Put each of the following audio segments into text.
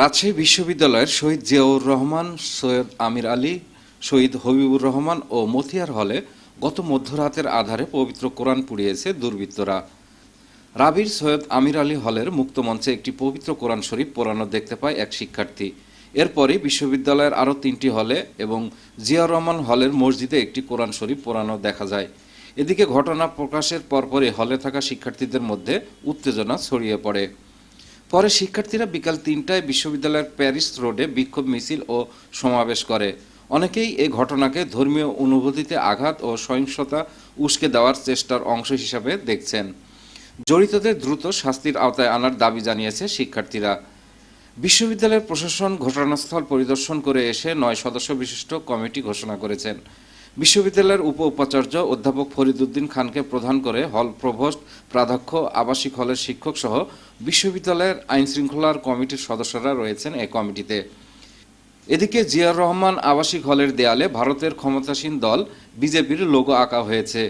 রাজশাহী বিশ্ববিদ্যালয়ের শহীদ জিয়াউর রহমান, সৈয়দ আমির আলী, শহীদ হবিবুর রহমান ও মথিয়ার হলে গত মধ্যরাতের আধারে পবিত্র কোরআন পুড়িয়েছে দুর্বৃত্তরা। রাবির সৈয়দ আমির আলী হলের মুক্তমঞ্চে একটি পবিত্র কোরআন শরীফ পোড়ানো দেখতে পায় এক শিক্ষার্থী। এরপরই বিশ্ববিদ্যালয়ের আরও তিনটি হলে এবং জিয়াউর রহমান হলের মসজিদে একটি কোরআন শরীফ পোড়ানো দেখা যায়। এদিকে ঘটনা প্রকাশের পরপরই হলে থাকা শিক্ষার্থীদের মধ্যে উত্তেজনা ছড়িয়ে পড়ে। পরে শিক্ষার্থীরা বিকাল তিনটায় বিশ্ববিদ্যালয়ের প্যারিস রোডে বিক্ষোভ মিছিল ও সমাবেশ করে। অনেকেই এই ঘটনাকে ধর্মীয় অনুভূতিতে আঘাত ও সহিংসতা উস্কে দেওয়ার চেষ্টার অংশ হিসাবে দেখছেন। জড়িতদের দ্রুত শাস্তির আওতায় আনার দাবি জানিয়েছে শিক্ষার্থীরা। বিশ্ববিদ্যালয়ের প্রশাসন ঘটনাস্থল পরিদর্শন করে এসে নয় সদস্য বিশিষ্ট কমিটি ঘোষণা করেছেন। বিশ্ববিদ্যালয়ের উপ উপাচার্য অধ্যাপক ফরিদুদ্দিন খানকে প্রধান করে হল প্রভোস্ট, প্রাধ্যক্ষ, আবাসিক হলের শিক্ষক সহ বিশ্ববিদ্যালয়ের আইন শৃঙ্খলার কমিটির সদস্যরা রয়েছেন এই কমিটিতে। এদিকে জিয়ার রহমান আবাসিক হলের দেয়ালে ভারতের ক্ষমতাসীন দল বিজেপির লোগো আঁকা হয়েছে।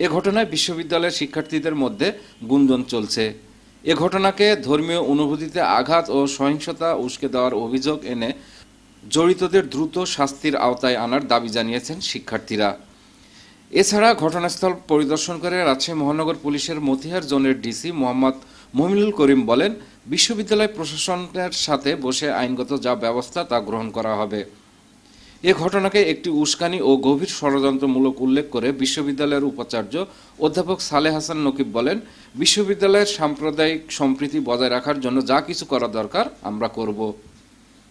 এ ঘটনায় বিশ্ববিদ্যালয়ের শিক্ষার্থীদের মধ্যে গুঞ্জন চলছে। এ ঘটনাকে ধর্মীয় অনুভূতিতে আঘাত ও সহিংসতা উস্কে দেওয়ার অভিযোগ এনে জড়িতদের দ্রুত শাস্তির আওতায় আনার দাবি জানিয়েছেন শিক্ষার্থীরা। এছাড়া ঘটনাস্থল পরিদর্শন করে রাজশাহী মহানগর পুলিশের মতিহার জোনের ডিসি মোহাম্মদ মমিনুল করিম বলেন, বিশ্ববিদ্যালয় প্রশাসনের সাথে বসে আইনগত যা ব্যবস্থা তা গ্রহণ করা হবে। এ ঘটনাকে একটি উস্কানি ও গভীর ষড়যন্ত্রমূলক উল্লেখ করে বিশ্ববিদ্যালয়ের উপাচার্য অধ্যাপক সালে হাসান নকিব বলেন, বিশ্ববিদ্যালয়ের সাম্প্রদায়িক সম্প্রীতি বজায় রাখার জন্য যা কিছু করা দরকার আমরা করব।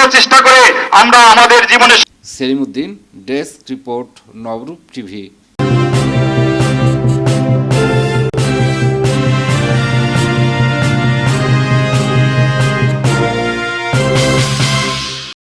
কোনো চেষ্টা করে আমরা আমাদের জীবনে Salimuddin desk report Nabarup TV.